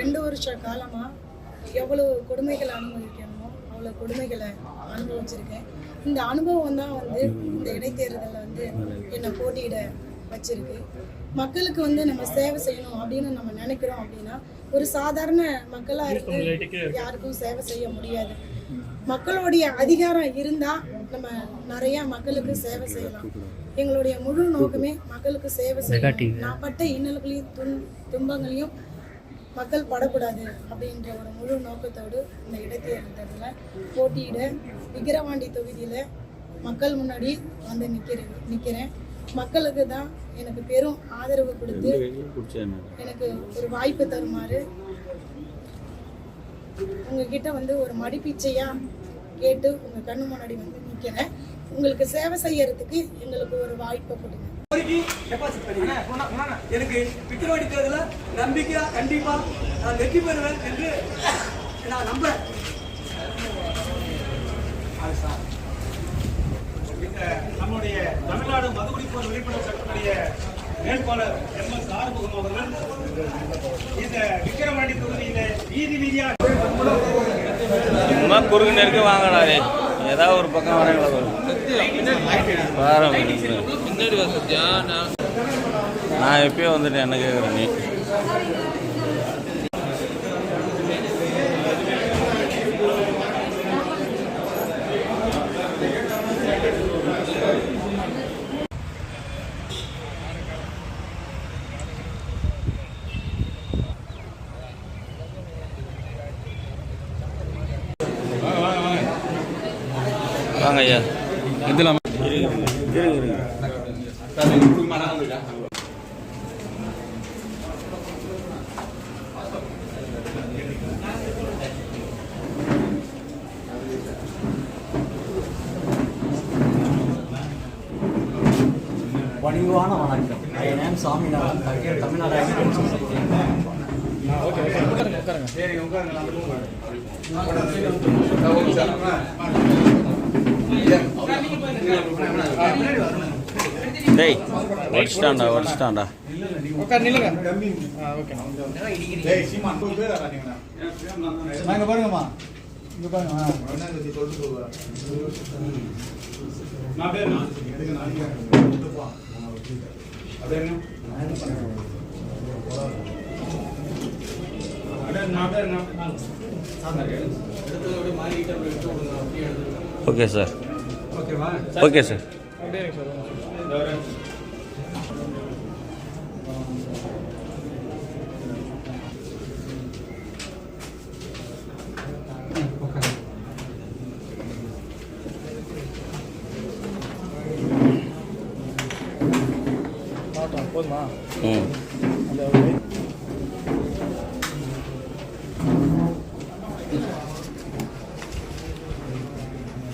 ரெண்டு வருஷ காலமாக எவ்வளோ கொடுமைகளை அனுபவிக்கணுமோ அவ்வளோ கொடுமைகளை அனுபவிச்சிருக்கேன். இந்த அனுபவம் தான் வந்து இந்த இடைத்தேர்தலில் வந்து என்னை போட்டியிட வச்சிருக்கு. மக்களுக்கு வந்து நம்ம சேவை செய்யணும் அப்படின்னு நம்ம நினைக்கிறோம் அப்படின்னா ஒரு சாதாரண மக்களாக இருந்து யாருக்கும் சேவை செய்ய முடியாது. மக்களுடைய அதிகாரம் இருந்தால் நம்ம நிறைய மக்களுக்கு சேவை செய்யலாம். எங்களுடைய முழு நோக்கமே மக்களுக்கு சேவை செய்யணும். நான் பட்ட இன்னல்களையும் துன் துன்பங்களையும் மக்கள் படக்கூடாது அப்படின்ற ஒரு முழு நோக்கத்தோடு இந்த இடைத்தேர்தலில் போட்டியிட விக்கிரவாண்டி தொகுதியில் மக்கள் முன்னாடி வந்து நிற்கிறேன் நிற்கிறேன் மக்களுக்கு தான் எனக்கு பெரும் ஆதரவு கொடுத்து எனக்கு ஒரு வாய்ப்பு தருமாறு உங்ககிட்ட வந்து ஒரு மடிப்பிச்சையா கேட்டு உங்க கண்ணு முன்னாடி வந்து நிக்கிறேன். உங்களுக்கு சேவை செய்யறதுக்கு எங்களுக்கு ஒரு வாய்ப்பை கொடுங்க. கோரிக்கை டெபாசிட் பண்ணிக்கிறேன் எனக்கு விக்கிரவாணி தேர்தலில் நம்பிக்கையா கண்டிப்பா நான் வெற்றி பெறுவேன் என்று நான் நம்புறேன். இந்த நம்முடைய தமிழ்நாடு மதுகுடிப்போர் விழிப்புணர்வு சட்டத்துடைய வேட்பாளர் எம் எஸ் ஆறுமுகம் அவர்கள் இந்த விக்கிரவாண்டி தொகுதியில வீதி வீதியா சும்மா குறுக்கு நெருக்க வாங்கினாரு ஏதாவது ஒரு பக்கம் வரங்களா பின்னாடி நான் எப்பயோ வந்துட்டேன் என்ன கேட்குறேன் நீ? வாங்க ஐயா. இதெல்லாம் இருங்க இருங்க பணிவான வணக்கம் I name Saminathan Tamil Tamil Nadu ideal society டேய் நாங்க பாருங்கம்மா. இங்க பாருங்க நான் பேர் நான் பேர் என்ன? Okay sir. Okay sir. போதுமா? ம்.